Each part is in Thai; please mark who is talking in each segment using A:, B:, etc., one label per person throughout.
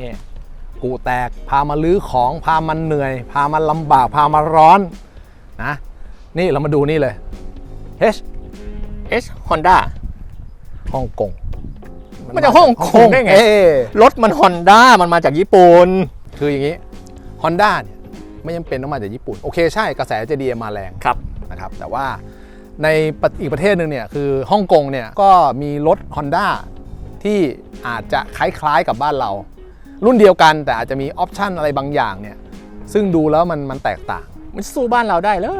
A: นี่กูแตกพามาลื้อของพามันเหนื่อย พามันลำบากพามาร้อนนะนี่เรามาดูนี่เลย H
B: H Honda
A: ฮ่องกง
B: มันจะฮ่องกงได้ไง
A: เอ้ย
B: รถมัน Honda มันมาจากญี่ปุ่น
A: คืออย่างนี้ Honda เนี่ยไม่จำเป็นต้องมาจากญี่ปุ่น โอเคใช่กระแส JDM มาแรง
B: ครับ
A: นะครับแต่ว่าในประอีกประเทศหนึ่งเนี่ยคือฮ่องกงเนี่ยก็มีรถ Honda ที่อาจจะคล้ายๆกับบ้านเรา รุ่นเดียวกันแต่อาจจะมีออปชันอะไรบางอย่างเนี่ยซึ่งดูแล้วมันมันแตกต่าง
B: มันสู้บ้านเราได้เหรอ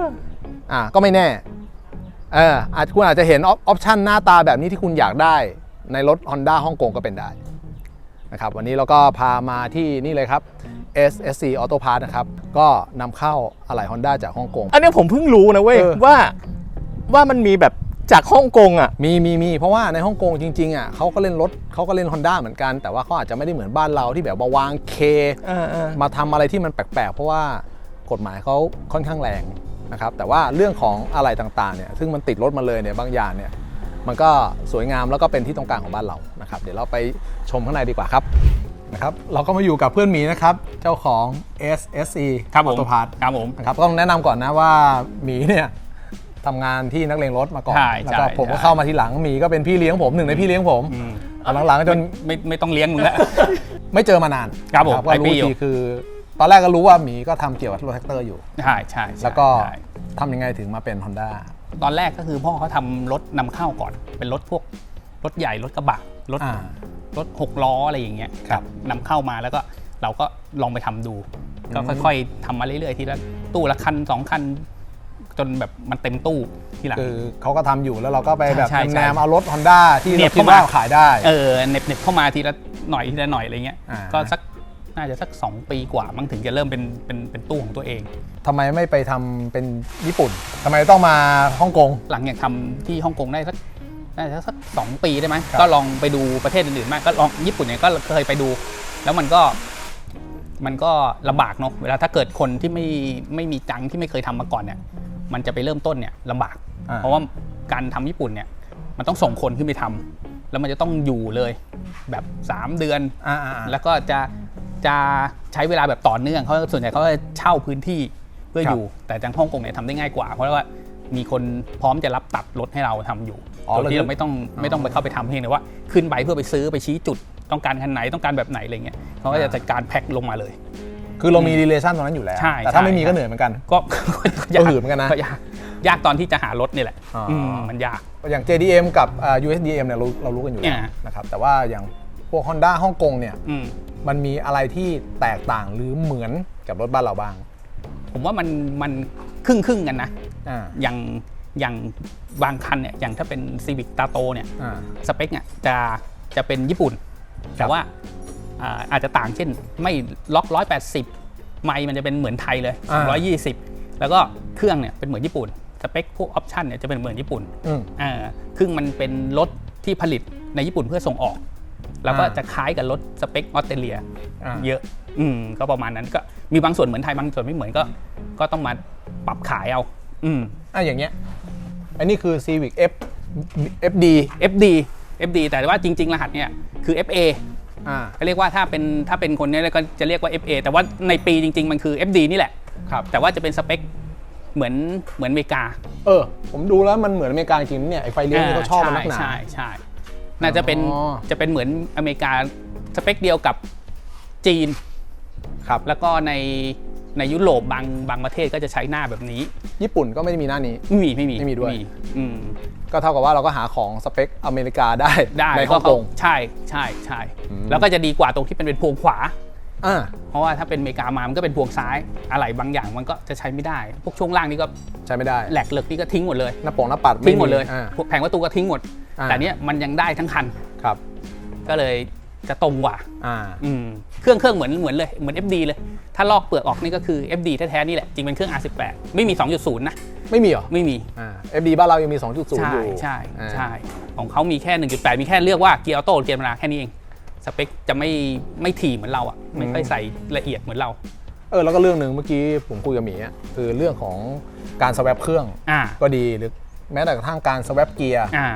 A: อ่าก็ไม่แน่เอออาจคุณอาจจะเห็นออปชันหน้าตาแบบนี้ที่คุณอยากได้ในรถ Honda ฮ่องกงก็เป็นได้นะครับวันนี้เราก็พามาที่นี่เลยครับ SSC Auto Parts นะครับ ก็นำเข้าอะไหล่ Honda จากฮ่องกง
B: อันนี้ผมเพิ่งรู้นะเว้ย
A: เออ
B: ว่าว่ามันมีแบบ จากฮ่องกงอะ
A: มีมีมีเพราะว่าในฮ่องกงจริงๆอะเขาก็เล่นรถเขาก็เล่น Honda เหมือนกัน แต่ว่าเขาอาจจะไม่ได้เหมือนบ้านเราที่แบบมาวางเค มาทำอะไรที่มันแปลกๆ เพราะว่ากฎหมายเขาค่อนข้างแรงนะครับแต่ว่าเรื่องของอะไรต่างๆเนี่ยซึ่งมันติดรถมาเลยเนี่ยบางอย่างเนี่ยมันก็สวยงามแล้วก็เป็นที่ต้องการของบ้านเรานะครับเดี๋ยวเราไปชมข้างในดีกว่าครับนะครับเราก็มาอยู่กับเพื่อนหมีนะครับเจ้าของ SSC
B: ครับผม
A: Auto Parts
B: ครับผม
A: นะครับต้องแนะนำก่อนนะว่าหมีเนี่ย ทำงานที่นักเลงรถมาก่อน
B: ใช่
A: แล้วก็
B: ใช่
A: ผมก็
B: ใช่
A: เข้ามาทีหลังหมีก็เป็นพี่เลี้ยงผมหนึ่งในพี่เลี้ยงผม
B: อืม
A: หลังๆจน
B: ไม่ไม่ต้องเลี้ยงมึงแล้ว
A: ไม่เจอมานาน
B: ครับผม
A: ก็
B: หลายปี
A: รู้
B: อยู่
A: ทีคือ ตอนแรกก็รู้ว่าหมีก็ทำเกี่ยวกับรถแท็กเตอร์อยู่
B: ใช่ใช่ใช่
A: แล้วก็
B: ใช่
A: ทำยังไงถึงมาเป็น Honda
B: ตอนแรกก็คือพ่อเขาทำรถนำเข้าก่อน เป็นรถพวกรถใหญ่รถกระบะรถ
A: อ่า ร
B: ถหกล้ออะไรอย่างเงี้ย
A: ครับ
B: นำเข้ามาแล้วก็เราก็ลองไปทำดู ก็ค่อยๆทำมาเรื่อยๆทีละตู้ละคันสองคัน จนแบบมันเต็มตู้ทีหลัง
A: คือเขาก็ทำอยู่แล้วเราก็ไปแบบ
B: ใช่ใช่
A: แนมๆเอารถ Honda ที่
B: เนี
A: เรา
B: ยบ
A: คิด
B: เข้ามา
A: ว่าขายได้
B: เออเน็บเน็บเข้ามาทีละหน่อยทีละหน่อยอะไรเงี้ย
A: อ่า
B: ก็สักน่าจะสัก 2 ปีกว่ามั้งถึงจะเริ่มเป็นเป็นเป็นตู้ของตัวเอง
A: ทำไมไม่ไปทำเป็นญี่ปุ่นทำไมต้องมาฮ่องกง
B: หลังจากทำที่ฮ่องกงได้สักน่าจะสักสองปีได้ไหม
A: ครับ
B: ก็ลองไปดูประเทศอื่นๆมากก็ลองญี่ปุ่นเนี่ยก็เคยไปดู แล้วมันก็มันก็ลำบากเนาะเวลาถ้าเกิดคนที่ไม่ไม่มีจังที่ไม่เคยทำมาก่อนเนี่ย มันจะไปเริ่มต้นเนี่ยลำบาก
A: อ่า
B: เพราะว่าการทำญี่ปุ่นเนี่ยมันต้องส่งคนขึ้นไปทำแล้วมันจะต้องอยู่เลยแบบ 3 เดือน
A: อ่าอ่าอ่า
B: แล้วก็จะจะใช้เวลาแบบต่อเนื่องเขาส่วนใหญ่เขาจะเช่าพื้นที่เพื่อ
A: ครับ
B: อยู่ แต่ทางฮ่องกงเนี่ยทำได้ง่ายกว่า เพราะว่ามีคนพร้อมจะรับตัดรถให้เราทำอยู่
A: อ๋อ
B: โดยที่
A: แล้ว
B: เราไม่ต้อง
A: อ๋อ
B: ไม่ต้องไปเข้าไปทำเพียงแต่ว่าขึ้นไปเพื่อไปซื้อไปชี้จุดต้องการคันไหนต้องการแบบไหนอะไรเงี้ยเขาก็จะ
A: อ่า
B: จัดการแพ็คลงมาเลย
A: คือเรามี relation ตรงนั้นอยู่แล้ว
B: ใช่
A: แต่ถ้า
B: ใช่
A: ไม่มี
B: ใช่
A: ก็เหนื่อยเหมือนกัน
B: ก็
A: ก็หืดเหมือนกันนะ
B: ยากยากตอนที่จะหารถนี่แหละ
A: อ๋ออื
B: มมันยาก
A: อย่าง JDM กับอ่า USDM เนี่ยเราเรารู้กันอยู่แล้ว
B: อ่า
A: นะครับ แต่ว่าอย่างพวก Honda ฮ่องกงเนี่ย
B: อืม
A: มันมีอะไรที่แตกต่างหรือเหมือนกับรถบ้านเราบ้าง
B: ผมว่ามันมันครึ่งครึ่งๆกันนะ
A: อ่า
B: อย่างอย่างบางคันเนี่ยอย่างถ้าเป็น Civic ตาโตเนี่ย
A: อ่า
B: สเปคเนี่ยจะจะเป็นญี่ปุ่น แต่ว่า อ่าอาจจะต่างเช่นไม่ล็อก 180 ไมล์มันจะเป็นเหมือนไทยเลย
A: อ่า
B: 220 แล้วก็เครื่องเนี่ยเป็นเหมือนญี่ปุ่น สเปคพวกออปชันเนี่ยจะเป็นเหมือนญี่ปุ่น
A: อืม
B: อ่าครึ่งมันเป็นรถที่ผลิตในญี่ปุ่นเพื่อส่งออก แล้วก็
A: อ่า
B: จะคล้ายกับรถสเปคออสเตรเลีย
A: อ่า
B: เยอะอืมก็ประมาณนั้นก็มีบางส่วนเหมือนไทยบางส่วนไม่เหมือนก็ ก็ต้องมาปรับขายเอา อืม
A: อะอย่างเงี้ย อันนี้คือ Civic F FD
B: FD FD แต่ว่าจริง ๆ รหัสเนี่ยคือ FA
A: อ่า
B: ก็เรียกว่าถ้าเป็นถ้าเป็นคนเนี้ก็จะเรียกว่า FA แต่ว่าในปีจริง ๆ มันคือ FD นี่แหละ
A: ครับ
B: แต่ว่าจะเป็นสเปคเหมือนเหมือนอเมริกา
A: เออ ผมดูแล้วมันเหมือนอเมริกาจริงๆเนี่ยไอไฟเลี้ยวนี่เขาชอบมันนักหนา
B: ใช่ใช่ใช่น่าจะเป็น
A: อ๋อ
B: จะเป็นเหมือนอเมริกาสเปคเดียวกับจีน
A: ครับ
B: แล้วก็ใน ในยุโรปบางบางประเทศก็จะใช้หน้าแบบนี้
A: ญี่ปุ่นก็ไม่ได้มีหน้านี้
B: ไม่มีไม่มี
A: ไม่มีด้วย
B: อืม
A: ก็เท่ากับว่าเราก็หาของสเปคอเมริกาได้
B: ได้
A: ใน
B: เพ
A: ฮ่อ
B: ราะ
A: ง
B: เขา
A: กง
B: ใช่ใช่ใช่
A: อืม
B: แล้วก็จะดีกว่าตรงที่เป็นเป็นพวงขวา
A: อ่า
B: เพราะว่าถ้าเป็นอเมริกามามันก็เป็นพวงซ้ายอะไรบางอย่างมันก็จะใช้ไม่ได้ พวกช่วงล่างนี่ก็
A: ใช้ไม่ได้
B: แหลกเหลือกนี่ก็ทิ้งหมดเลย
A: หน้าปงหน้าปัด
B: ทิ้งหมดเลย
A: อ่า
B: พวกแผงประตูก็ทิ้งหมด
A: อ่า
B: แต่เนี้ยมันยังได้ทั้งคัน
A: ครับ
B: ก็เลย จะตรงกว่า
A: อ่า
B: อืมเครื่องเครื่องเหมือนเหมือนเลยเหมือน FD เลย ถ้าลอกเปลือกออกนี่ก็คือ FD แท้ๆนี่แหละ จริงเป็นเครื่อง R18 ไม่มี 2.0 นะ
A: ไม่มีเหรอ
B: ไม่มี
A: อ่า FD บ้านเรายังมี 2.0อ
B: ใช่
A: ยู่
B: ใช่
A: อ่า
B: ใช่ของเขามีแค่ 1.8 มีแค่เลือกว่าเกียร์ออโต้หรือเกียร์ธรรมดาแค่นี้เอง สเปคจะไม่ไม่ถี่เหมือนเราอะไม่ค่อยใส่ละเอียดเหมือนเรา
A: เออแล้วก็เรื่องหนึ่งเมื่อกี้ผมคุยกับหมีอะคือเรื่องของการสวปเครื่อง
B: อ่า
A: ก็ดีหรือแม้แต่กระทั่งการสวปเกียร์
B: อ่า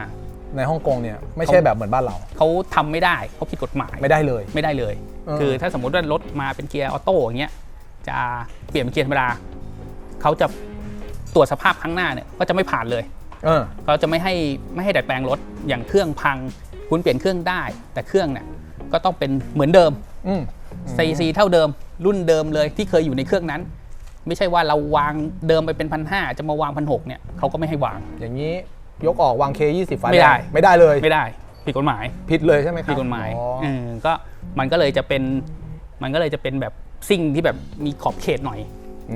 A: ในฮ่องกงเนี่ยไม่ใช่แบบเหมือนบ้านเรา
B: เขาทำไม่ได้เขาผิดกฎหมาย
A: ไม่ได้เลย
B: ไม่ได้เลย
A: เออ
B: คือถ้าสมมติว่ารถมาเป็นเกียร์ออโต้อย่างเงี้ย จะเปลี่ยนเป็นเกียร์ธรรมดา เขาจะตรวจสภาพข้างหน้าเนี่ยก็จะไม่ผ่านเลย
A: เออ
B: เขาจะไม่ให้ไม่ให้ดัดแปลงรถ อย่างเครื่องพัง คุณเปลี่ยนเครื่องได้ แต่เครื่องเนี่ยก็ต้องเป็นเหมือนเดิม
A: อืม
B: ซีซีเท่าเดิม รุ่นเดิมเลยที่เคยอยู่ในเครื่องนั้น ไม่ใช่ว่าเราวางเดิมไปเป็นพันห้าจะมาวางพันหกเนี่ยเขาก็ไม่ให้วาง
A: อย่างนี้ ยกออกวางเค20ไฟ
B: ไม่ได้
A: แงไม่ได้เลย
B: ไม่ได้ผิดกฎหมาย
A: ผิดเลยใช่ไหมครับ
B: ผิดกฎหมาย
A: อ๋อ
B: เออก็มันก็เลยจะเป็นมันก็เลยจะเป็นแบบซิ่งที่แบบมีขอบเขตหน่อย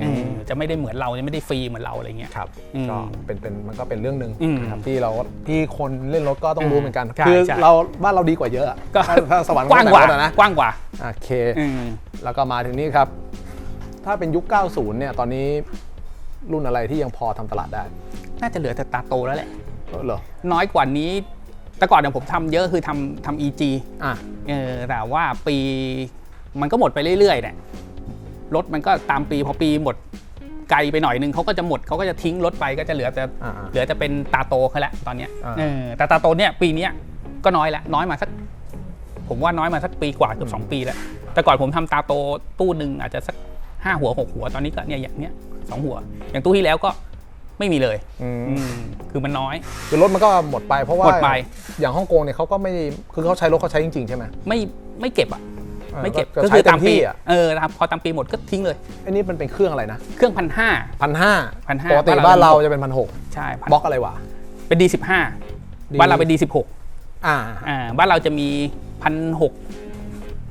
B: เออจะไม่ได้เหมือนเราจะไม่ได้ฟรีเหมือนเราอะไรเงี้ย
A: ครับ
B: อืม
A: ก็เป็นเป็นมันก็เป็นเรื่องหนึ่ง
B: อืม
A: นะครับที่เราที่คนเล่นรถก็ต้อง
B: อืม
A: รู้เหมือนกัน
B: ใช่
A: คือ
B: ใช่
A: เราบ้านเราดีกว่าเยอะอะ
B: ก็
A: ถ้าถ้าสวรรค์
B: กว้างกว่า
A: แต่รถอะนะ
B: กว้างกว่า
A: โอเค
B: อืม
A: แล้วก็มาถึงนี้ครับ ถ้าเป็นยุค 90 เนี่ย ตอนนี้รุ่นอะไรที่ยังพอทำตลาดได้
B: น่าจะเหลือแต่ตาโตแล้วแหละ
A: เออเหรอ
B: น้อยกว่านี้ แต่ก่อนเนี่ยผมทำเยอะคือทำทำ EG
A: อะ
B: เออแต่ว่าปีมันก็หมดไปเรื่อยๆเนี่ยรถมันก็ตามปีพอปีหมดไกลไปหน่อยนึงเขาก็จะหมดเขาก็จะทิ้งรถไปก็จะเหลือแต่
A: อ่า
B: เหลือแต่เป็นตาโตแค่ละตอนเนี้ย
A: อ่า
B: เออแต่ตาโตเนี่ยปีเนี้ยก็น้อยแล้วน้อยมาสัก ผมว่าน้อยมาสักปีกว่าเกือบสองปีแล้วแต่ก่อนผมทำตาโตตู้หนึ่งอาจจะสักห้าหัวหกหัวตอนนี้ก็เนี่ยอย่างเนี้ยสองหัว อย่างตู้ที่แล้วก็ ไม่มีเลย
A: อืม
B: อืมคือมันน้อย
A: คือรถมันก็หมดไปเพราะว่า
B: หมดไป
A: อย่างฮ่องกงเนี่ยเขาก็ไม่คือเขาใช้รถเขาใช้จริง ๆ ใช่ไหม
B: ไม่ไม่เก็บอะ
A: ออ
B: ไม่เก็บ
A: ก็ใช้เต็
B: ตามมปี
A: ที่อะ
B: เออครับพอตามปีหมดก็ทิ้งเลย
A: อันนี้มันเป็นเครื่องอะไรนะ
B: เครื่องพันห้า
A: พันห้า
B: 1,500
A: ปกติ
B: บ้า
A: บ้านน
B: เรา
A: เราจะเป็นพันหก
B: ใช่พัน
A: บล็อกอะไรวะ
B: เป็น D15
A: D
B: บ้านเราเป็น D16
A: อ่า
B: อ่าบ้านเราจะมีพันหก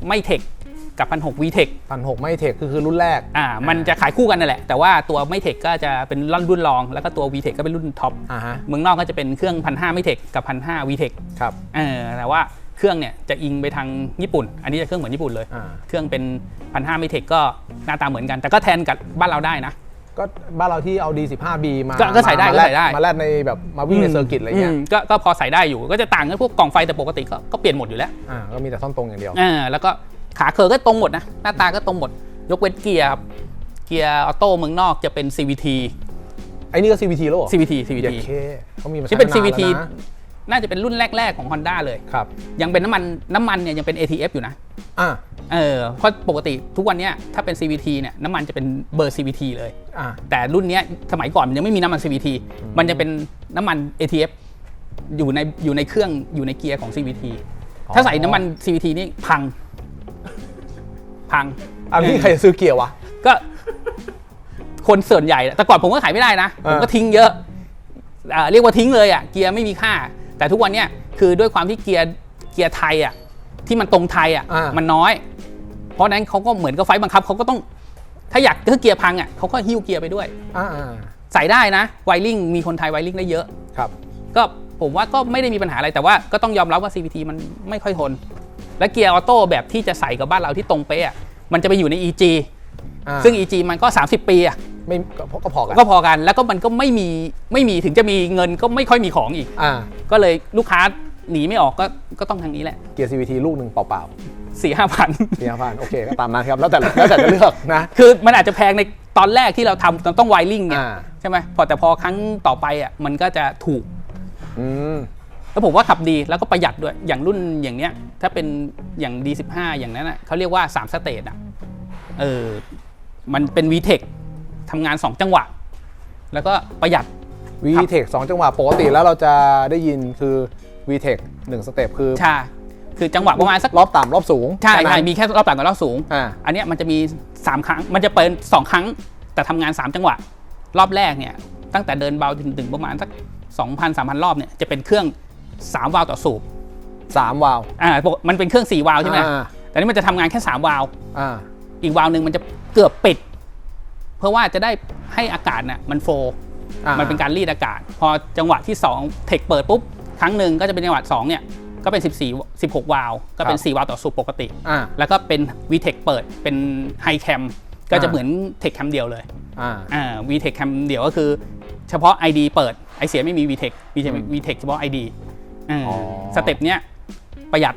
B: ไม่เทค กับพันหกวีเทค
A: พันหกไม่เทคคือคือรุ่นแรก
B: อ่ามันจะขายคู่กันนั่นแหละ แต่ว่าตัวไม่เทคก็จะเป็นรุ่นรุ่นรอง แล้วก็ตัววีเทคก็เป็นรุ่นท็อป
A: อ่าฮะ
B: เมืองนอกก็จะเป็นเครื่องพันห้าไม่เทคกับพันห้าวีเทค
A: ครับ
B: เออแต่ว่าเครื่องเนี่ยจะอิงไปทางญี่ปุ่น อันนี้จะเครื่องเหมือนญี่ปุ่นเลย
A: อ่า
B: เครื่องเป็นพันห้าไม่เทคก็หน้าตาเหมือนกัน แต่ก็แทนกับบ้านเราได้นะ
A: ก็บ้านเราที่เอา D15B มา
B: ก็ก็ใส่ได้
A: มา
B: ก็
A: แล
B: ใส่ได้
A: มาแลกในแบบมาวิ่งในเซอร์กิตอะไรเงี้ย
B: มก็ก็พอใส่ได้อยู่ก็จะต่างกันพวกกล่องไฟแต่ปกติก็ก็เปลี่ยนหมดอยู่แล้ว
A: อ่าก็มีแต่ท่อนตรงอย่างเดียว
B: อ่าแล้วก็ ขาเคอก็ตรงหมดนะ หน้าตาก็ตรงหมด ยกเว้นเกียร์ครับ เกียร์ออโต้เมืองนอกจะเป็น CVT
A: ไอ้นี่ก็ CVT แล้วเหรอ
B: CVT
A: เดี๋
B: CVT
A: ยวเคเขามีมา
B: ที่เป็น
A: ใช้า
B: CVT
A: แล้วนะ
B: น่าจะเป็นรุ่นแรก ๆ ของ Honda เลย
A: ครับ
B: ยังเป็นน้ำมันน้ำมันเนี่ยยังเป็น ATF อยู่นะ
A: อ่า
B: เออเพราะปกติทุกวันเนี้ยถ้าเป็น CVT เนี่ยน้ำมันจะเป็นเบอร์ CVT เลย
A: อ่า
B: แต่รุ่นเนี้ยสมัยก่อนมันยังไม่มีน้ำมัน CVT มันจะเป็นน้ำมัน ATF อยู่ในอยู่ในเครื่องอยู่ในเกียร์ของ CVT
A: อ๋อ
B: ถ้าใส่น้ำมัน CVT นี่พัง พัง
A: อันนี้ใครจะซื้อเกียร์วะ
B: ก็ คนส่วนใหญ่แต่ก่อนผมก็ขายไม่ได้นะผมก็
A: อ่า
B: ทิ้งเยอะอ่าเรียกว่าทิ้งเลยอะเกียร์ไม่มีค่า แต่ทุกวันเนี้ยคือด้วยความที่เกียร์เกียร์ไทยอะที่มันตรงไทยอะ
A: อ่ามั
B: มันน้อย เพราะฉะนั้นเขาก็เหมือนกับไฟล์บังคับเขาก็ต้องถ้าอยากถ้าเกียร์พังอะเขาก็หิ้วเกียร์ไปด้วย
A: อ่าอ่า
B: ใส่ได้นะไวริงมีคนไทยไวริงได้เยอะ
A: ครับ
B: ก็ผมว่าก็ไม่ได้มีปัญหาอะไรแต่ว่าก็ต้องยอมรับว่า CVT มันไม่ค่อยทน และเกียร์ออโต้แบบที่จะใส่กับบ้านเราที่ตรงเป๊ะอะมันจะไปอยู่ใน EG
A: อ่า
B: ซึ่ง EG มันก็ 30 ปีอะ
A: ไม่ก็ก็พอกัน
B: ก็พอกันแล้วก็มันก็ไม่มีไม่มีถึงจะมีเงินก็ไม่ค่อยมีของอีก
A: อ่า
B: ก็เลยลูกค้าหนีไม่ออกก็ก็ต้องทางนี้แหละ
A: เกียร์ CVT ลูกหนึ่งเปล่า
B: สี่ห้าพัน
A: ๆสี่ห้าพันโอเคก็ตามนั้นครับแล้วแต่แล้วแต่จะเลือกนะ
B: คือมันอาจจะแพงในตอนแรกที่เราทำมันต้องไวริงไง
A: อ่า
B: ใช่ไหมพอแต่พอครั้งต่อไปอะมันก็จะถูก
A: อืม
B: แล้วผมว่าขับดีแล้วก็ประหยัดด้วยอย่างรุ่นอย่างเนี้ย ถ้าเป็นอย่าง D15 อย่างนั้นอะเขาเรียกว่า 3 สเตจอะเออมันเป็น VTEC ทำงาน 2 จังหวะ แล้วก็ประหยัด
A: VTEC สองจังหวะปกติแล้วเราจะได้ยินคือ VTEC หนึ่งสเต็ปคือ
B: ใช่คือจังหวะประมาณสัก
A: รอบต่ำรอบสูง
B: ใช่
A: แค่นั้
B: ใช่
A: น
B: มีแค่รอบต่ำกับรอบสูง
A: อ่า
B: อันเนี้ยมันจะมี 3 ครั้งมันจะเปิด2ครั้ง แต่ทำงาน 3 จังหวะ รอบแรกเนี่ยตั้งแต่เดินเบาถึงถึงประมาณสัก2,000 3,000 รอบเนี่ยจะเป็นเครื่อง 3 วาล์วต่อสูบ
A: สามวาล์ว
B: อ่าปกมันเป็นเครื่อง 4 วาล์วใช่ไหม
A: อ่า
B: แต่นี่มันจะทำงานแค่ 3 วาล์ว
A: อ่า
B: อีกวาล์วหนึ่งมันจะเกือบปิด เพื่อว่าจะได้ให้อากาศน่ะมันโฟลว์
A: อ่า
B: มันเป็นการรีดอากาศ พอจังหวะที่2เทคเปิดปุ๊บ ครั้งหนึ่งก็จะเป็นจังหวะ2เนี่ยก็เป็น 14 16 วาล์วก็เป็น 4 วาล์วต่อสูบปกติ
A: อ่า
B: แล้วก็เป็น VTEC เปิดเป็นไฮแคมก็จะ
A: อ่า
B: เหมือนเทคแคมเดียวเลย
A: อ่า
B: อ่า VTEC แคมเดียวก็คือ เฉพาะ ID เปิดไอเสียไม่มี VTEC VTEC VTEC เฉพาะ ID อ่า
A: อ๋อ
B: สเต็ปเนี้ยประหยัด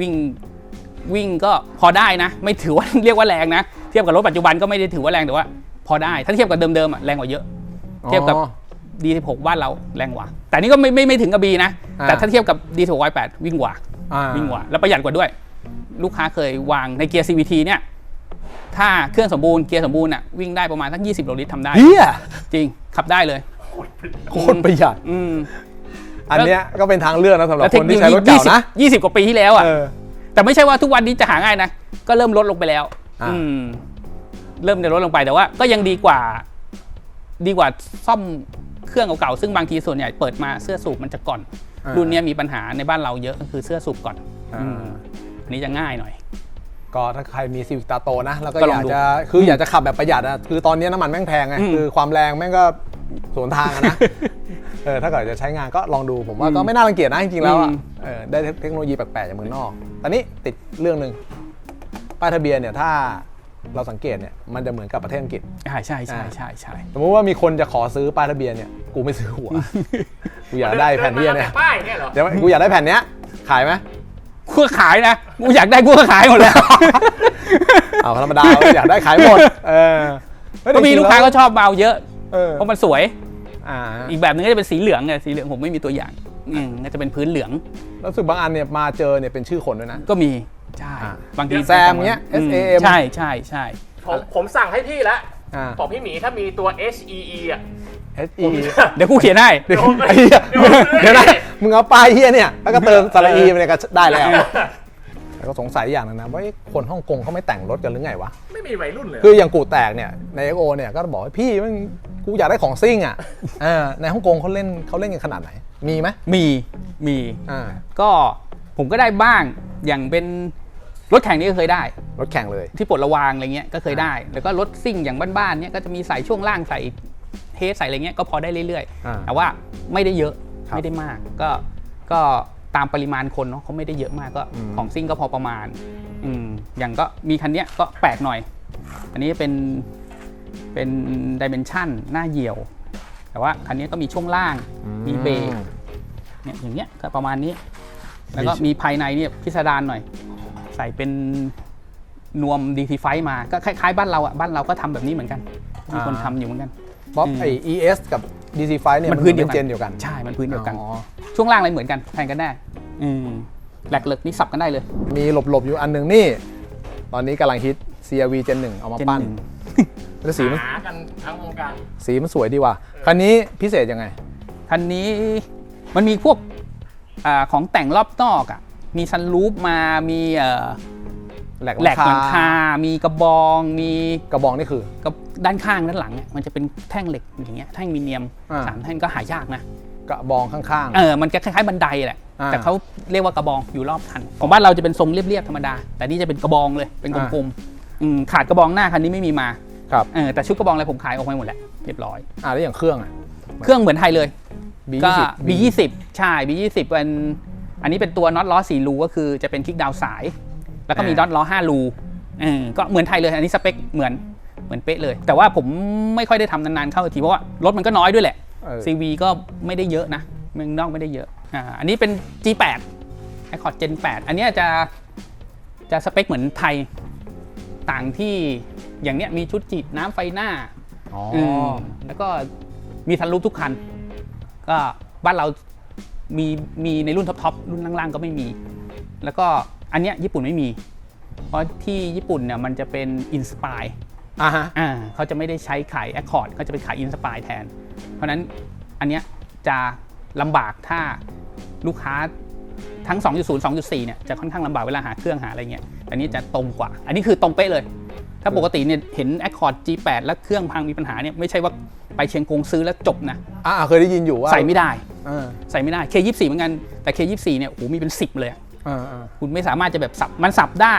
B: วิ่งวิ่งก็พอได้นะ ไม่ถือว่า เรียกว่าแรงนะ เทียบกับรถปัจจุบันก็ไม่ได้ถือว่าแรงแต่ว่า พอได้ถ้าเทียบกับเดิมๆอะแรงกว่าเยอะ เทียบกับ
A: อ๋อ
B: D16 บ้านเราแรงกว่า แต่นี่ก็ไม่ไม่ไม่ถึงกับ B นะ
A: อ่า
B: แต่ถ้าเทียบกับ D16 Y8 วิ่งกว่า
A: อ่า
B: วิ่งกว่า แล้วประหยัดกว่าด้วย ลูกค้าเคยวางในเกียร์ CVT เนี่ย ถ้าเครื่องสมบูรณ์เกียร์สมบูรณ์อะวิ่งได้ประมาณสัก20โลลิตรทำได้
A: เฮีย
B: จริงขับได้เลย
A: โคตรประหยัด
B: อืม
A: อันเนี้ยก็เป็นทางเลือกนะสำหรับ
B: แล้วเท
A: ค
B: คนโน
A: ที่
B: โล
A: ใช้รถ
B: ยี
A: เก่านะ
B: 20 20กว่าปีที่แล้วอะ
A: เออ
B: แต่ไม่ใช่ว่าทุกวันนี้จะหาง่ายนะ ก็เริ่มลดลงไปแล้ว
A: อ่า
B: อืมเริ่มจะลดลงไปแต่ว่า ก็ยังดีกว่า ดีกว่าซ่อมเครื่องเก่าๆซึ่งบางทีส่วนใหญ่เปิดมาเสื้อสูบมันจะก่อน
A: อ่า
B: รุ่นเนี้ยมีปัญหาในบ้านเราเยอะก็คือเสื้อสูบก่อน
A: อ่า
B: อืมอันนี้จะง่ายหน่อย
A: ก็ถ้าใครมีซีวิกตาโตนะ แล้วก็
B: ก็
A: อ
B: ลอง
A: ยาก
B: ดู
A: จะคืออยากจะขับแบบประหยัดอะคือตอนนี้น้ำมันแม่งแพงไง
B: อืม
A: คือความแรงแม่งก็สวนทางอะนะ เออถ้าเกิดจะใช้งานก็ลองดูผมว่าก็
B: อืม
A: ไม่น่ารังเกียจนะจริงๆแล้วอะ
B: อืม
A: เออได้เทคโนโลยีแปลกๆจากเมืองนอกตอนนี้ติดเรื่องหนึ่งป้ายทะเบียนเนี่ยถ้าเราสังเกตเนี่ยมันจะเหมือนกับประเทศอังกฤษ
B: ใช่ใช่ใช่ใช่ใช่
A: สมมติว่ามีคนจะขอซื้อป้ายทะเบียนเนี่ยกูไม่ซื้อหัว กูอยากได้แผ่นเนี้ยเนี่ย
C: ดิมาแต่ป้ายเนี่ยเหรอ
A: เดี๋ยวกูอยากได้แผ่นเนี้ยขายไหม
B: กูก็ขายนะกูอยากได้กูก็ขายหมดแล้ว
A: เอาธรรมดาอยากได้ขายหมดเออเฮ้ย
B: ก็มี
A: จริงๆ
B: ลูกค้า
A: แว
B: ก็ชอบมาเอาเยอะ
A: เออ
B: เพราะมันสวย
A: อ่า
B: อีกแบบนึงก็จะเป็นสีเหลืองไงสีเหลืองผมไม่มีตัวอย่างอืมก็จะเป็นพื้นเหลือง
A: แล้วรู้สึกบางอันเนี่ยมาเจอเนี่ยเป็นชื่อคนด้วยนะ
B: ก็มีใช่
A: อ่า
B: บางที
A: แซมเงี้ย
B: อื
A: S A M
B: ใช่ใช่ใช่
C: ผมผมสั่งให้พี่แล้ว
A: อ่า
C: ของพี่หมีถ้ามีตัว H E E อะ
A: S E
B: เดี๋ยวกูเขียนให้
A: เดี๋ยว
C: โอ้ย
A: ไอ้เหี้ย
C: เดี๋ยว
A: เดี๋ยวนะมึงเอาปลายเฮียเนี่ยแล้วก็เติมสระอีไปเนี่ยก็ได้แล้วแต่ก็สงสัยอย่างหนึงนะว่าเอ๊ะคนฮ่องกงเขาไม่แต่งรถกันหรือไงวะ
C: ไม่มีวัยรุ่นเลย
A: คืออย่างกูแตกเนี่ยใน XO เนี่ยก็บอกว่าพี่มัน กูอยากได้ของซิ่งอะเออในฮ่องกงเขาเล่นเขาเล่นกันขนาดไหน มีไหม
B: มีมี
A: อ่า
B: ก็ผมก็ได้บ้างอย่างเป็นรถแข่งนี่ก็เคยได้
A: รถแข่งเลย
B: ที่ปลดระวางอะไรเงี้ยก็เคยได้ แล้วก็รถซิ่งอย่างบ้านๆเนี่ยก็จะมีใส่ช่วงล่างใส่เทสใส่อะไรเงี้ยก็พอได้เรื่อย
A: อ่า
B: ๆ แต่ว่าไม่ได้เยอะ
A: ครับ
B: ไม่ได้มาก ก็ก็ตามปริมาณคนเนาะเขาไม่ได้เยอะมากก็
A: อืม
B: ของซิ่งก็พอประมาณ อืมอย่างก็มีคันเนี้ยก็แปลกหน่อย อันนี้เป็น เป็นดิเมนชันหน้าเหี่ยว แต่ว่าคันนี้ก็มีช่วงล่างมีเบรกเนี่ยอย่างเงี้ยก็ประมาณนี้ แล้วก็
A: มี
B: มีภายในเนี่ยพิสดารหน่อย ใส่เป็นนวม DT ไฟมาก็คล้ายๆบ้านเราอะบ้านเราก็ทำแบบนี้เหมือนกัน มีคนทำอยู่เหมือนกัน
A: เพราะ
B: อืม
A: ไอ ES กับ DC5 เนี่ย
B: มันพื้นเดียวกัน
A: เจนเดียวกัน
B: ใช่ มันพื้นเดียวกัน
A: อ๋อ
B: ช่วงล่างอะไรเหมือนกันแทนกันได้อืมแหลกเหลิกนี่สับกันได้เลย
A: มีหลบๆอยู่อันหนึ่งนี่ ตอนนี้กำลังฮิต CRV Gen 1 เอามา
B: เจน
A: ปั้น
B: หนึ่ง
A: แล้วสีมัน
C: หากันทั้งวงการ
A: สีมันสวยดีว่ะคันนี้พิเศษยังไง
B: คันนี้มันมีพวกอาของแต่งรอบนอกอะ มีซันรูฟมา มีเอ่อ
A: แหลก
B: แหลกหลังคา มีกระบอง มี
A: กระบองนี่คือ
B: กับด้านข้างด้านหลังเนี่ยมันจะเป็นแท่งเหล็กอย่างเงี้ย แท่งมีเนียม
A: อ่า
B: สามแท่งก็หายากนะ
A: กระบองข้าง
B: เออ มันจะคล้ายๆบันไดแหละ
A: อ่า
B: แต่เขาเรียกว่ากระบองอยู่รอบคัน ของบ้านเราจะเป็นทรงเรียบๆธรรมดา แต่นี่จะเป็นกระบองเลย เป็นกลมๆ อืมขาดกระบองหน้าคันนี้ไม่มีมา
A: ๆครับ
B: เออแต่ชุดกระบองอะไรผมขายออกไปหมดแล้วเรียบร้อย
A: อ่าแล้วอย่างเครื่องอะ
B: เครื่องเหมือนไทยเลยก็
A: B20
B: B20 ใช่ B20 เป็นอันนี้เป็นตัวน็อตล้อ4รูก็คือจะเป็นคลิกดาวน์สาย แล้วก็มีน็อตล้อ5รูเออก็เหมือนไทยเลย อันนี้สเปคเหมือนเหมือนเป๊ะเลย แต่ว่าผมไม่ค่อยได้ทำนานๆเข้าทีเพราะว่ารถมันก็น้อยด้วยแหละ
A: เออ
B: CV ก็ไม่ได้เยอะนะเมืองนอกไม่ได้เยอะอ่าอันนี้เป็น G8 Accord Gen 8 อันเนี้ยจะจะสเปคเหมือนไทย ต่างที่อย่างเนี้ยมีชุดจีบน้ำไฟหน้า
A: อ๋อ
B: มแล้วก็มีทันรูปทุกคัน ก็บ้านเรามีมีในรุ่นท็อปๆรุ่นล่างๆก็ไม่มี แล้วก็อันเนี้ยญี่ปุ่นไม่มี เพราะที่ญี่ปุ่นเนี่ยมันจะเป็นอินสปาย
A: อ่าฮะ
B: อ่าเขาจะไม่ได้ใช้ขาย Accord เขาจะไปขายอินสปายแทน เพราะฉะนั้นอันเนี้ยจะลำบากถ้าลูกค้า ทั้ง 2.0 2.4 เนี่ยจะค่อนข้างลำบากเวลาหาเครื่องหาอะไรเงี้ยแต่นี้จะตรงกว่า อันนี้คือตรงเป๊ะเลย ถ้าปกติเนี่ยเห็น Accord G8 แล้วเครื่องพังมีปัญหาเนี่ยไม่ใช่ว่าไปเชียงกงซื้อแล้วจบนะ
A: อ่าเคยได้ยินอยู่ว่า
B: ใส่ไม่ได้
A: เออ
B: ใส่ไม่ได้ K24 เหมือนกันแต่ K24 เนี่ยโอ้โหมีเป็น 10 เลยอะ
A: เออเออ
B: คุณไม่สามารถจะแบบสับมันสับได้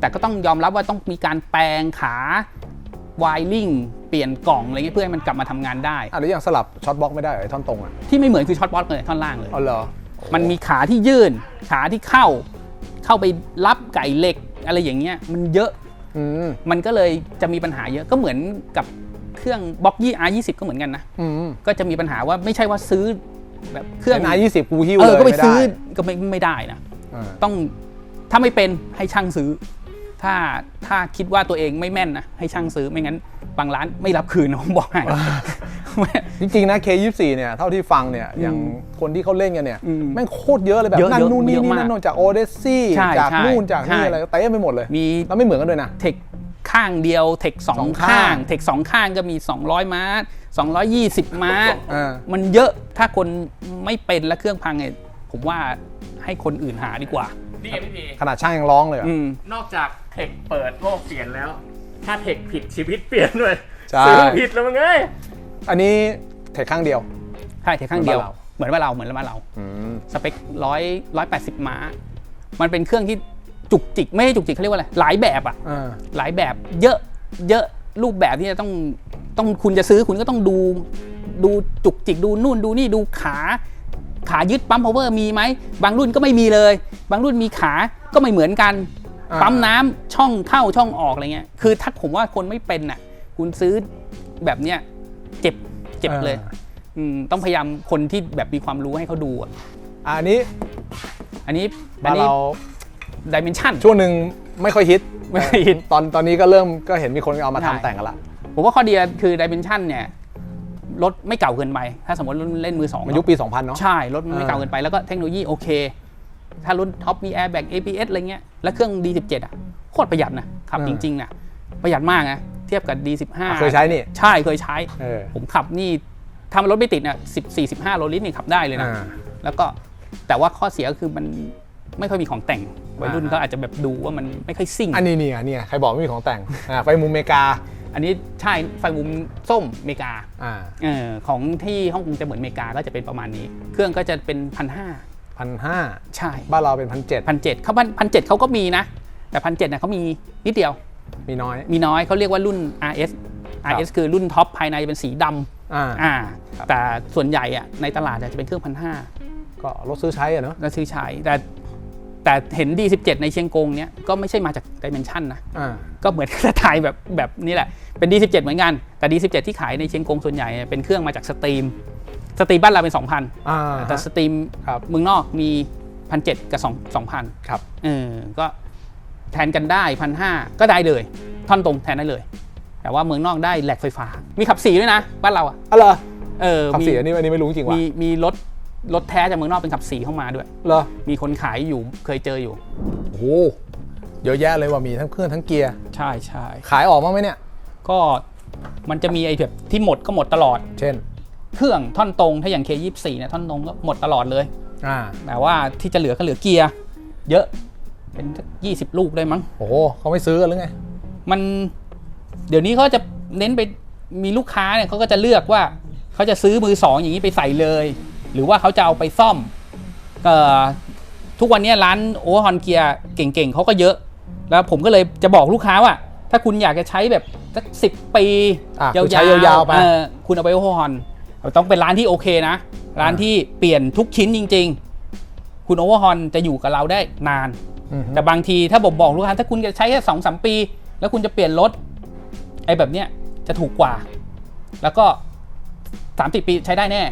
B: แต่ก็ต้องยอมรับว่าต้องมีการแปลงขาวายลิงเปลี่ยนกล่องอะไรเงี้ยเพื่อให้มันกลับมาทำงานได้
A: อะแล้วอย่างสลับช็อตบล็อกไม่ได้เหรอไอ้ท่อนตรงอะ
B: ที่ไม่เหมือนคือช็อตบอสเลยท่อนล่างเลย
A: อ๋อเหรอ
B: มันมีขาที่ยื่น ขาที่เข้า เข้าไปรับไก่เหล็กอะไรอย่างเงี้ย มันเยอะ
A: อืม
B: มันก็เลยจะมีปัญหาเยอะก็เหมือนกับเครื่องบล็อกยี่ R20 ก็เหมือนกันนะ
A: อืม
B: ก็จะมีปัญหาว่าไม่ใช่ว่าซื้อแบบเครื่อง
A: นายยี่สิบกูหิ้ว
B: เอ
A: เล
B: อยก็ไป
A: ม่ด้
B: ซื้อก็ไม่ไม่ได้นะ
A: เออ
B: ต้องถ้าไม่เป็นให้ช่างซื้อ ถ้าถ้าคิดว่าตัวเองไม่แม่นนะให้ช่างซื้อไม่งั้นบางร้านไม่รับคืนนะผมบอกให้
A: จริงๆนะ K24 เนี่ยเท่าที่ฟังเนี่ยอย่างคนที่เขาเล่นกันเนี่ย
B: อืม
A: แม่งโคตรเยอะเลยแบบ
B: เยอะ
A: นั่น
B: เยอะ
A: นู่นนี่
B: เยอะ
A: นี่
B: มาก
A: นั่นนู่นจากโอเดซี่
B: ใช่
A: จาก
B: ใช่
A: นู่นจากนี่
B: ใช่
A: อะไรเต็มไปหมดเลย
B: มี
A: แล้วไม่เหมือนกันด้วยนะ
B: เทคข้างเดียว เทคสอง
A: สอง
B: ข้า
A: ข้าง
B: งเทคสองข้างก็มี 200 ม้า 220 ม้า
A: อ่า
B: มันเยอะถ้าคนไม่เป็นและเครื่องพังเนี่ยผมว่าให้คนอื่นหาดีกว่า
C: นี่ไงพี่พี
A: ขนาดช่างยังร้องเลยอะ
B: อืม
C: นอกจาก เทคเปิดโลกเปลี่ยนแล้ว ถ้าเทคผิดชีวิตเปลี่ยนด้วย
A: ใช่
C: ซื้อผิดแล้วมึงเอ้ย
A: อันนี้เทคข้างเดียว
B: ใช่เทคข้างเดียว
A: เหมือนบ้านเรา
B: เหมือนบ้านเราเหมือนบ้านเรา
A: อืม
B: สเปคร้อยร้อยแปดสิบม้า มันเป็นเครื่องที่จุกจิก ไม่ใช่จุกจิกเขาเรียกว่าอะไร หลายแบบอะ
A: อ่า
B: หลายแบบเยอะเยอะรูปแบบที่จะต้องต้องคุณจะซื้อคุณก็ต้องดูดูจุกจิกดูนู่นดูนี่ดูขาขายึดปั๊มพาวเวอร์มีไหม บางรุ่นก็ไม่มีเลย บางรุ่นมีขาก็ไม่เหมือนกัน
A: อ่า
B: ปั๊มน้ำช่องเข้าช่องออกอะไรเงี้ย คือถ้าผมว่าคนไม่เป็นน่ะ คุณซื้อแบบเนี้ยเจ็บเจ็บเลย
A: อ่า
B: อืมต้องพยายามคนที่แบบมีความรู้ให้เขาดูอะ
A: อะอันนี้
B: อันนี้อั
A: บ้านน
B: นี้
A: เรา
B: ดิเมนชัน
A: ช่วงหนึ่งไม่ค่อยฮิต
B: ไม่ค่อยฮิต
A: ตอนตอนนี้ก็เริ่มก็เห็นมีคนเอามา
B: ใช่
A: ทำแต่งกันละ
B: ผมว่าข้อดีคือดิเมนชันเนี่ยรถไม่เก่าเกินไป ถ้าสมมติรุ่นเล่นมือสอง
A: มันยุคปี 2000 เนาะ
B: ใช่ รถมันไม่
A: อ่า
B: เก่าเกินไปแล้วก็เทคโนโลยีโอเค ถ้ารุ่นท็อปมี Airbag ABS อะไรเงี้ย แล้วเครื่อง D17 อะ โคตรประหยัดนะขับจริงๆนะประหยัดมากนะเทียบกับ D15
A: เคยใช้นี่
B: ใช่เคยใช้
A: เออ
B: ผมขับนี่ถ้ารถไม่ติดเนี่ย10 45โลลิตรนี่ขับได้เลยนะ
A: อ่า
B: แล้วก็แต่ว่าข้อเสียก็คือมันไม่ค่อยมีของแต่งวัยรุ่น
A: อ่า
B: ก็อาจจะแบบดูว่ามันไม่ค่อยซิ่ง
A: อันนี้นี่อะเนี่ยใครบอกไม่มีของแต่งอ่าไฟมุมอเมริกา
B: อันนี้ใช่ไฟมุมส้มอเมริกา
A: อ่า
B: เออของที่ฮ่องกงจะเหมือนอเมริกาก็จะเป็นประมาณนี้ เครื่องก็จะเป็นพันห้า
A: พันห้า
B: ใช่
A: บ้านเราเป็นพันเจ็ด
B: พันเจ็ดเขาพันพันเจ็ดเขาก็มีนะ แต่พันเจ็ดเนี่ยเขามีนิดเดียว
A: มีน้อย
B: มีน้อยเขาเรียกว่ารุ่น RS
A: ครับ
B: RS คือรุ่นท็อปภายในจะเป็นสีด
A: อ่าำ
B: อ่าแต่ส่วนใหญ่อะในตลาดจะเป็นเครื่องพันห้า
A: ก็รถซื้อใช้อะเนาะ
B: แล้วซื้อใช้แต่แต่เห็น D17 ในเชียงกงเนี้ยก็ไม่ใช่มาจาก Dimension นะ
A: อ่า
B: ก็เหมือนสไตล์แบบแบบนี้แหละเป็น D17 เหมือนกันแต่ D17 ที่ขายในเชียงกงส่วนใหญ่เป็นเครื่องมาจากสตรีม สตรีมบ้านเราเป็น 2,000
A: อ่า
B: แต่สตรีม
A: ครับ
B: เมืองนอกมี1,700กับ2 2,000
A: ครับ
B: เออก็แทนกันได้พันห้าก็ได้เลย ท่อนตรงแทนได้เลย แต่ว่าเมืองนอกได้แหลกไฟฟ้า มีขับสีด้วยนะ บ้านเราอะ
A: อ๋อเหรอ
B: เออ
A: ขับ
B: มี
A: สีอันนี้อันนี้ไม่รู้จริงว่ะ
B: มีมีรถรถแท้จากเมืองนอกเป็นขับสีเข้ามาด้วย
A: เหรอ
B: มีคนขายอยู่เคยเจออยู่
A: โอ้โหเยอะแยะเลยว่ามีทั้งเครื่องทั้งเกียร์
B: ใช่ใช่
A: ขายออกมั้างไหมเนี่ย
B: ก็มันจะมีไอ้แบบที่หมดก็หมดตลอด
A: เช่น
B: เครื่องท่อนตรงถ้าอย่าง K24 เนี่ยท่อนตรงก็หมดตลอดเลย
A: อ่า
B: แต่ว่าที่จะเหลือก็เหลือเกียร์เยอะเป็นสัก20ลูกได้มั้ง
A: โอ้โหเขาไม่ซื้อกันหรือไง
B: มันเดี๋ยวนี้เขาจะเน้นไปมีลูกค้าเนี่ยเขาก็จะเลือกว่าเขาจะซื้อมือสองอย่างนี้ไปใส่เลย หรือว่าเขาจะเอาไปซ่อมเอ่อทุกวันนี้ร้านโอเวอร์ฮอนเกียร์เก่งๆเขาก็เยอะ แล้วผมก็เลยจะบอกลูกค้าว่า ถ้าคุณอยากจะใช้แบบสักสิปี
A: อะ
B: ยา
A: คือใช้
B: วยา
A: วๆไป
B: เออคุณเอาไปโอเวอร์ฮอน ต้องเป็นร้านที่โอเคนะ ร้านที่เปลี่ยนทุกชิ้นจริง ๆ คุณโอเวอร์ฮอนจะอยู่กับเราได้นาน
A: อือฮึ
B: แต่บางทีถ้าผมบอกลูกค้าถ้าคุณจะใช้แค่สองสามปี แล้วคุณจะเปลี่ยนรถไอ้แบบเนี้ยจะถูกกว่า แล้วก็สามสิบปีใช้ได้แน่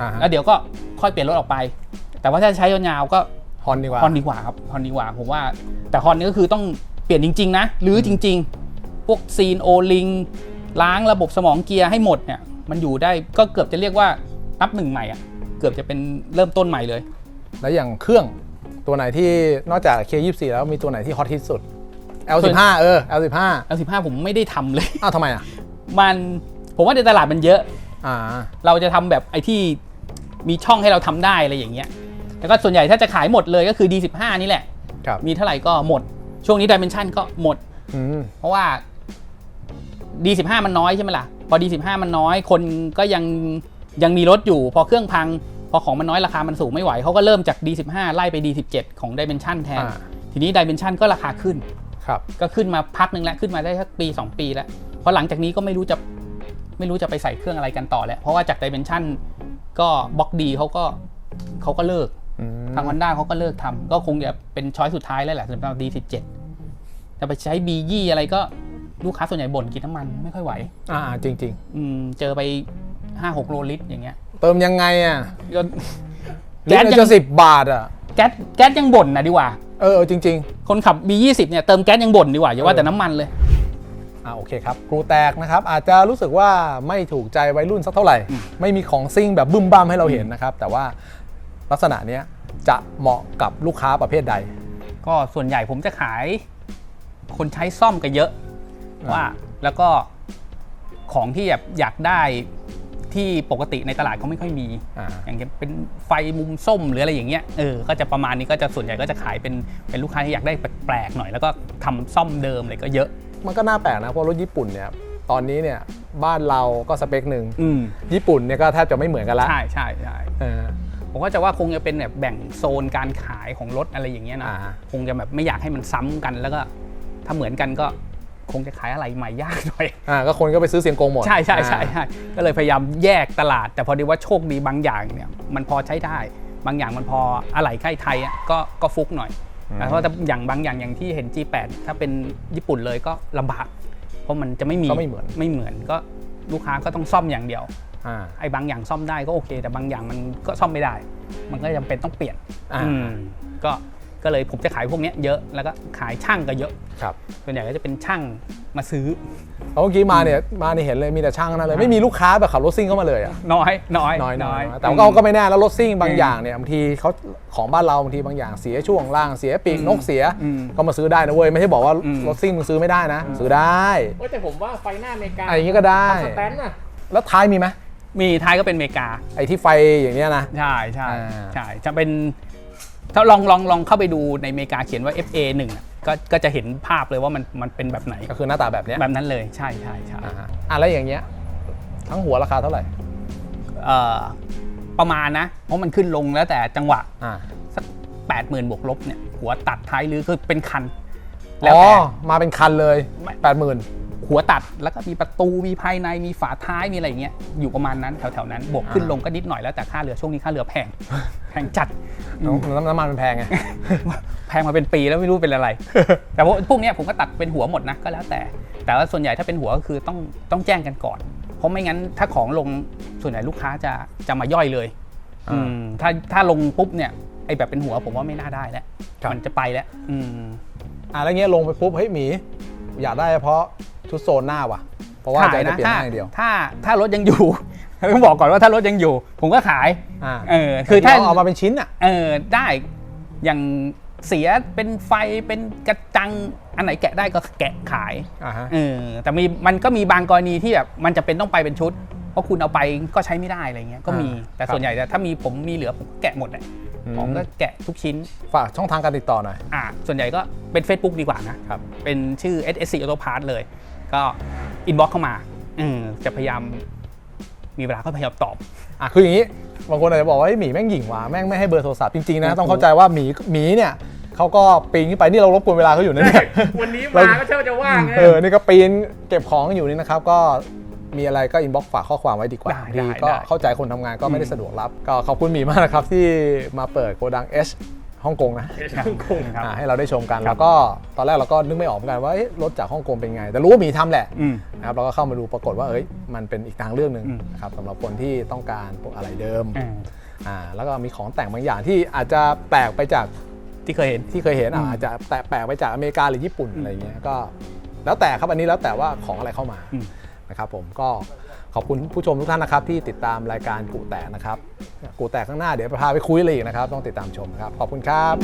A: อ่าฮะ
B: แล้วเดี๋ยวก็ค่อยเปลี่ยนรถออกไป แต่ว่าถ้าใช้ยาวๆก็
A: ฮอนดีกว่า
B: ฮอนดีกว่าครับฮอนดีกว่าผมว่า แต่ฮอนนี่ก็คือต้องเปลี่ยนจริง ๆ นะหรือจริง ๆ พวกซีนโอลิงล้างระบบสมองเกียร์ให้หมดเนี่ย มันอยู่ได้ก็เกือบจะเรียกว่านับหนึ่งใหม่อะเกือบจะเป็นเริ่มต้นใหม่เลย
A: แล้วอย่างเครื่องตัวไหนที่นอกจาก K24 แล้วมีตัวไหนที่ฮอตที่สุด L15 เออ L15
B: แล้วสิบห้าผมไม่ได้ทำเลย
A: อ้าวทำไมอะ
B: มันผมว่าในตลาดมันเยอะ
A: อ่า
B: เราจะทำแบบไอ้ที่มีช่องให้เราทำได้อะไรอย่างเงี้ย แล้วก็ส่วนใหญ่ถ้าจะขายหมดเลยก็คือ D15 นี่แหละ
A: ครับ
B: มีเท่าไหร่ก็หมด ช่วงนี้ Dimension ก็หมด
A: อืม
B: เพราะว่า D15 มันน้อยใช่ไหมล่ะ พอ D15 มันน้อย คนก็ยังยังมีรถอยู่ พอเครื่องพัง พอของมันน้อยราคามันสูงไม่ไหวเขาก็เริ่มจาก D15 ไล่ไป D17 ของ Dimension แทน
A: อ่า
B: ทีนี้ Dimension ก็ราคาขึ้น
A: ครับ
B: ก็ขึ้นมาพักหนึ่งแล้วขึ้นมาได้สักปี 2 ปีแล้วเพราะหลังจากนี้ก็ไม่รู้จะไม่รู้จะไปใส่เครื่องอะไรกันต่อแล้ว เพราะว่าจาก Dimension ก็บล็อกดีเขาก็เขาก็เลิก
A: อืม
B: ทางวันด้าเขาก็เลิกทำก็คงจะเป็นช้อยสุดท้ายแล้วแหละสำหรับ D17 จะไปใช้ B ยี่อะไรก็ ลูกค้าส่วนใหญ่บ่นกินน้ำมันไม่ค่อยไหว
A: อ่าจริง
B: อืมเจอไป5-6โลลิตรอย่างเงี้ย
A: ๆ เติมยังไงอะ
B: ก็
A: ลิ
B: แก๊
A: ต
B: ส
A: ร
B: ยัง
A: จะสิบบาทอะ
B: แก๊สแก๊สยังบ่นนะดีกว่า
A: เออเออจริง
B: คนขับ B20 เนี่ยเติมแก๊สยังบ่นดีกว่าอย่าว่า
A: เออ
B: แต่น้ำมันเลย
A: ๆ อ่าโอเคครับครูแตกนะครับ อาจจะรู้สึกว่าไม่ถูกใจวัยรุ่นสักเท่าไหร่ ไม่มีของซิ่งแบบบึ้มบ้ามให้เราเห็นนะครับ แต่ว่าลักษณะเนี้ยจะเหมาะกับลูกค้าประเภทใด
B: ก็ส่วนใหญ่ผมจะขาย คนใช้ซ่อมกันเยอะ
A: อ่า
B: ว่าแล้วก็ของที่แบบอยากได้ที่ปกติในตลาดเขาไม่ค่อยมี
A: อ่า
B: อย่างเช่นเป็นไฟมุมส้มหรืออะไรอย่างเงี้ย เออ ก็จะประมาณนี้ก็จะส่วนใหญ่ก็จะขายเป็นเป็นลูกค้าที่อยากได้แปลกๆหน่อย แล้วก็ทำซ่อมเดิมเลยก็เยอะ
A: มันก็น่าแปลกนะ เพราะรถญี่ปุ่นเนี่ย ตอนนี้เนี่ยบ้านเราก็สเปคหนึ่ง
B: อืม
A: ญี่ปุ่นเนี่ยก็แทบจะไม่เหมือนกันละ
B: ใช่ใช่ใช่
A: เออ
B: ผมก็จะว่าคงจะเป็นแบบแบ่งโซนการขายของรถอะไรอย่างเงี้ยนะ
A: อ่า
B: คงจะแบบไม่อยากให้มันซ้ำกันแล้วก็ถ้าเหมือนกันก็ คงจะขายอะไรใหม่ยากหน่อย
A: อ่าก็คนก็ไปซื้อเสียงโกงหมด
B: ใช่ใช่ใช่
A: อ่า
B: ใช่ก็เลยพยายามแยกตลาด แต่พอดีว่าโชคดีบางอย่างเนี่ยมันพอใช้ได้ บางอย่างมันพออะไหล่ใกล้ไทยอะก็ก็ฟุกหน่อยแต่เพราะถ้าอย่างบางอย่างอย่างที่เห็น G8 ถ้าเป็นญี่ปุ่นเลยก็ลำบาก เพราะมันจะไม่มี
A: ก็ไม่เหมือน
B: ไม่เหมือนก็ลูกค้าก็ต้องซ่อมอย่างเดียว
A: อ่า
B: ไอ้บางอย่างซ่อมได้ก็โอเค แต่บางอย่างมันก็ซ่อมไม่ได้ มันก็จำเป็นต้องเปลี่ยน
A: อ่า
B: อืมก็ ก็เลยผมจะขายพวกเนี้ยเยอะแล้วก็ขายช่างก็เยอะ
A: ครับ
B: ส่วนใหญ่ก็จะเป็นช่างมาซื้อ
A: แล้วเมื่อกี้มาเนี่ยมาเนี่ยเห็นเลยมีแต่ช่างนั่นเลยไม่มีลูกค้าแบบขับรถซิ่งเข้ามาเลยอะ
B: น้อยน้อย
A: น้อยน้อย
B: ม
A: แต่ก็ก็ไม่แน่แล้วรถซิ่งบาง
B: อืม
A: อย่างเนี่ยบางทีเขาของบ้านเราบางทีบางอย่างเสียช่วงล่างเสียปีก
B: อืม
A: นกเสีย
B: อืม
A: ก็มาซื้อได้นะเว้ยไม่ใช่บอกว่า
B: อืม
A: รถซิ่งมึงซื้อไม่ได้นะ ซื้อได้
C: เว้ยแต่ผมว่าไฟหน้าอเมริกา
A: ไอ้อย่างงี้ก็ได้
C: สแตนด์น่ะ
A: แล้วท้ายมีไหม
B: มีท้ายก็เป็นอเมริกา
A: ไอ้ที่ไฟอย่างเนี้ยนะ
B: ใช่ใช่
A: อ่า
B: ใช่จะเป็น ถ้าลองลองลองเข้าไปดูในอเมริกาเขียนว่า FA 1อะก็ก็จะเห็นภาพเลยว่ามันมันเป็นแบบไหน
A: ก็คือหน้าตาแบบเนี้ย
B: แบบนั้นเลยใช่ใช่ใช่
A: อ่าฮะอะแล้วอย่างเงี้ย ทั้งหัวราคาเท่าไหร่
B: เอ่อประมาณนะ เพราะมันขึ้นลงแล้วแต่จังหวะ
A: อ่า
B: สักแปดหมื่นบวกลบเนี่ยหัวตัดท้ายหรือคือเป็นคัน
A: แล้
B: แล้วว
A: แต่
B: แต่
A: มาเป็นคันเลย
B: ไม่
A: แปดหมื่น
B: หัวตัดแล้วก็มีประตูมีภายในมีฝาท้ายมีอะไรอย่างเงี้ยอยู่ประมาณนั้นแถวๆนั้น บวกขึ้น
A: อ่า
B: ลงก็นิดหน่อยแล้วแต่ค่าเรือช่วงนี้ค่าเรือแพง แพงจัด
A: น้ำน้ำมันมันแพงไง
B: แพงมาเป็นปีแล้วไม่รู้เป็นอะไร แต่ว่าพวกเนี้ยผมก็ตัดเป็นหัวหมดนะก็แล้วแต่ แต่ว่าส่วนใหญ่ถ้าเป็นหัวก็คือต้องต้องแจ้งกันก่อน เพราะไม่งั้นถ้าของลงส่วนใหญ่ลูกค้าจะจะมาย่อยเลย
A: อ่า
B: อืมถ้าถ้าลงปุ๊บเนี่ยไอแบบเป็นหัวผมว่าไม่น่าได้แล้ว
A: ครับ
B: มันจะไปแล้วอืม
A: อะแล้วเงี้ยลงไปปุ๊บเฮ้ยหมี อยากได้เฉพาะชุดโซนหน้าว่ะ เพราะว่าจะ
B: ขาย
A: จะ
B: นะ
A: เปลี่ยน
B: ถ้า
A: หน้าอย่างเดียว
B: ถ้าถ้ารถยังอยู่ ต้องบอกก่อนว่าถ้ารถยังอยู่ ผมก็ขาย
A: อ่า
B: เออคือถ้า
A: เเอามาเป็นชิ้นอะ
B: เออได้อย่างเสียเป็นไฟเป็นกระจังอันไหนแกะได้ก็แกะขาย
A: อ่าฮะ
B: เออแต่มีมันก็มีบางกรณีที่แบบมันจะเป็นต้องไปเป็นชุดเพ ราะคุณเอาไปก็ใช้ไม่ได้อะไรเงี้ยก็มี
A: อ่า
B: แต่
A: ครับ
B: ส่วนใหญ่ถ้ามีผมมีเหลือผมก็แกะหมดแหละ
A: อืม
B: ผมก็แกะทุกชิ้น
A: ฝากช่องทางการติดต่อหน่อย
B: อ่าส่วนใหญ่ก็เป็น Facebook ดีกว่านะครับเป็นชื่อ SSC Auto Parts เลย ก็อินบ็อกเข้ามาเออจะพยายามมีเวลาก็พยายามตอบ
A: อะคืออย่างนี้บางคนอาจจะบอกว่าเฮ้ยหมีแม่งหยิ่งว่ะแม่งไม่ให้เบอร์โทรศัพท์จริงๆนะ
B: โอ้โห
A: ต้องเข้าใจว่าหมีหมีเนี่ยเขาก็ปีนขึ้นไปนี่เรารบกวนเวลาเขาอยู่นะเนี่ย
C: วันนี้
A: เรา
C: มาก็เชื่อว่าจะว่างไง
A: เออนี่ก็ปีนเก็บของอยู่นี่นะครับ ก็ มีอะไรก็อินบ็อกฝากข้อความไว้ดีกว่า
B: ได้
A: ดี
B: ได้
A: ก็
B: ได้
A: เข้าใจคนทำงานก็ไม่ได้
B: อืม
A: สะดวกรับ ก็ขอบคุณหมีมากนะครับที่มาเปิดโกดัง H ฮ่องกงนะ
C: เดี๋ยวฮ่องกง
B: ครับ
A: อ่าให้เราได้ชมกัน
B: ครับ
A: แล้วก็ตอนแรกเราก็นึกไม่ออกเหมือนกันว่าเอ๊ะรถจากฮ่องกงเป็นไง แต่รู้ว่าหมีทำแหละ
B: อืม
A: นะครับเราก็เข้ามาดูปรากฏว่าเอ้ยมันเป็นอีกทางเรื่องหนึ่ง
B: อืม
A: นะครับสำหรับคนที่ต้องการพวกอะไรเดิม
B: อ่า
A: อ่าแล้วก็มีของแต่งบางอย่างที่อาจจะแปลกไปจาก
B: ที่เคยเห็น
A: ที่เคยเห็นอะ
B: อืม
A: อาจจะแตกแปลกไปจากอเมริกาหรือญี่ปุ่นอะไรเงี้ยก็ แล้วแต่ครับอันนี้แล้วแต่ว่าของอะไรเข้ามา
B: อืม
A: นะครับผมก็ขอบคุณผู้ชมทุกท่านนะครับ ที่ติดตามรายการกูแตกนะครับ กูแตกข้างหน้าเดี๋ยวพาไปคุยเลยนะครับ ต้องติดตามชมครับ ขอบคุณครับ